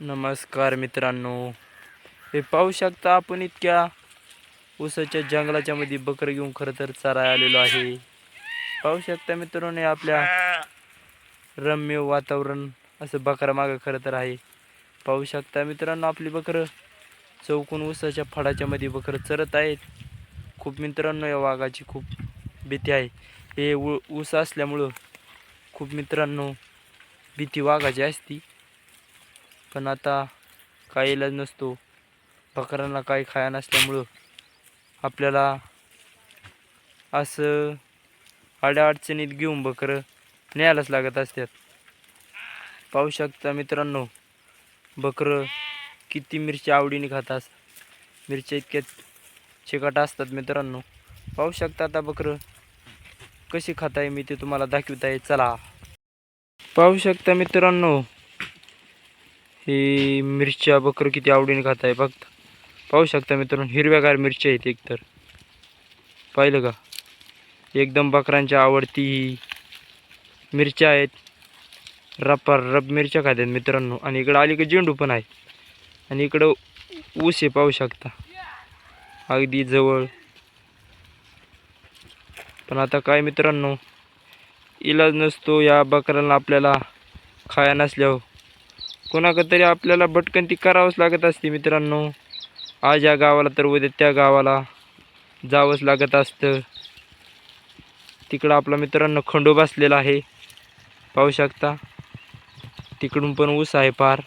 नमस्कार मित्रांनो. हे पाहू शकता आपण इतक्या ऊसाच्या जंगलाच्या मध्ये बकरं घेऊन खरं तर चराय आलेलो आहे. पाहू शकता मित्रांनो हे आपल्या रम्य वातावरण असं बकरा मागं खरं तर आहे. पाहू शकता मित्रांनो आपली बकरं चौकून ऊसाच्या फडाच्या मध्ये बकरं चरत आहेत. खूप मित्रांनो या वाघाची खूप भीती आहे. हे ऊ ऊस असल्यामुळं खूप मित्रांनो भीती वाघाची असती. पण आता काही इलाज नसतो. बकरांना काही खाया नसल्यामुळं आपल्याला असं अडचणीत घेऊन बकरं न्यायलाच लागत असतात. पाहू शकता मित्रांनो बकरं किती मिरची आवडीने खातात. मिरच्या इतक्या चिकट असतात मित्रांनो. पाहू शकता आता बकरं कशी खाताय मी ते तुम्हाला दाखवत आहे चला. पाहू शकता मित्रांनो ही मिरच्या बकरं किती आवडीने खात आहे बघता पाहू शकता मित्रांनो हिरव्यागार मिरच्या आहेत एकतर. पाहिलं का? एकदम बकरांची आवडती ही. मिरच्या आहेत. रपार रब मिरच्या खात्यात मित्रांनो. आणि इकडं अलीकडे झेंडू पण आहे. आणि इकडं ऊस आहे पाहू शकता. अगदी जवळ. पण आता काय मित्रांनो? इलाज नसतो या बकऱ्यांना आपल्याला खाया नसल्यावर. कोणाकडं तरी आपल्याला भटकंती करावंच लागत असते मित्रांनो. आज या गावाला तर उद्या त्या गावाला जावंच लागत असतं. तिकडं आपला मित्रांनो खंडो बसलेला आहे. पाहू शकता. तिकडून पण ऊस आहे फार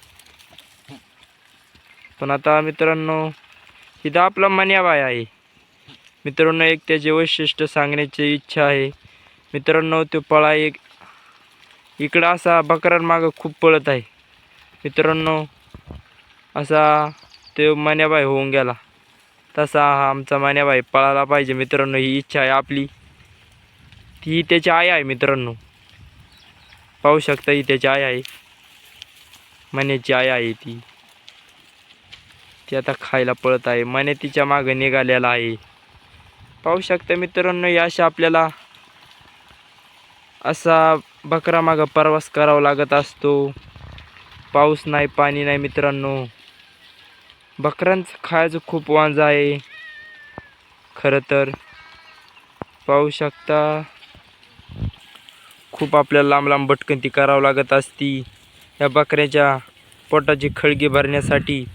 पण आता मित्रांनो इथं आपला मन्याबाय आहे. मित्रांनो एक त्याचे वैशिष्ट्य सांगण्याची इच्छा आहे. मित्रांनो तो पळा एक. इकडं असा बकरांमागं खूप पळत आहे. मित्रांनो असा तो मान्याबाई होऊन गेला. तसा हा आमचा मान्याबाई पळाला पाहिजे मित्रांनो ही इच्छा आहे आपली. ती त्याची आई आहे मित्रांनो. पाहू शकता ही त्याची आई आहे. मण्याची आई आहे ती. ती आता खायला पळत आहे. मने तिच्या मागं निघालेला आहे. पाहू शकता मित्रांनो या अशा आपल्याला असा बकरा मागं प्रवास करावा लागत असतो. पाऊस नाही पाणी नाही मित्रांनो. बकऱ्यांचं खायचं खूप वांज आहे. खरं तर पाहू शकता खूप आपल्याला लांब लांब भटकंती करावं लागत असती. या बकऱ्याच्या पोटाची खळगी भरण्यासाठी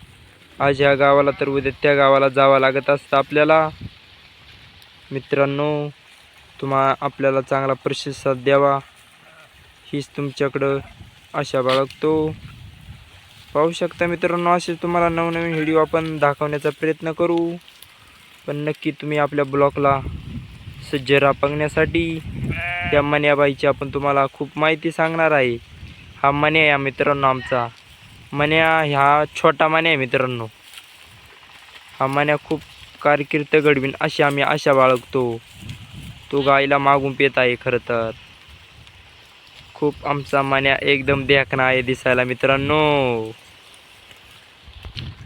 आज या गावाला तर उद्या त्या गावाला जावं लागत असतं आपल्याला. मित्रांनो तुम्हा आपल्याला चांगला प्रतिसाद द्यावा. हीच तुमच्याकडं आशा बाळगतो. पाहू शकता मित्रांनो असे तुम्हाला नवनवीन व्हिडिओ आपण दाखवण्याचा प्रयत्न करू. पण नक्की तुम्ही आपल्या ब्लॉगला सज्जरा रापण्यासाठी या मन्याबाईची आपण तुम्हाला खूप माहिती सांगणार आहे. हा मन्या या मित्रांनो आमचा. मन्या ह्या छोटा मन्या आहे मित्रांनो. हा मन्या खूप कारकीर्द घडवीन अशी आम्ही आशा बाळगतो. तो गाईला मागून पेत आहे खरं तर. खूप आमचा मान्या एकदम देखणा आहे दिसायला मित्रांनो.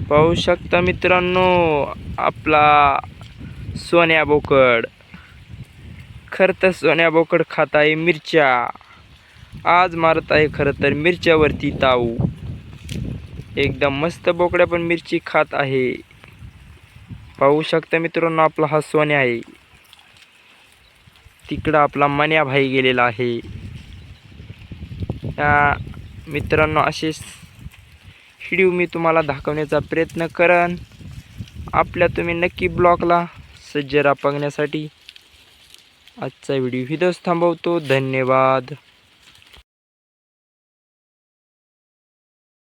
पाहू शकता मित्रांनो आपला सोन्या बोकड. खरं तर सोन्या बोकड खात आहे मिरच्या. आज मारत आहे खरं तर मिरच्यावरती ताऊ. एकदम मस्त बोकड्या पण मिरची खात आहे. पाहू शकता मित्रांनो आपला हा सोन्या आहे. तिकडं आपला मन्या भाई गेलेला आहे. मित्रांनो असेच व्हिडिओ मी तुम्हाला दाखवण्याचा प्रयत्न करन आपल्या तुम्ही नक्की ब्लॉगला सज्जरा बघण्यासाठी आजचा व्हिडिओ हिदच थांबवतो. धन्यवाद.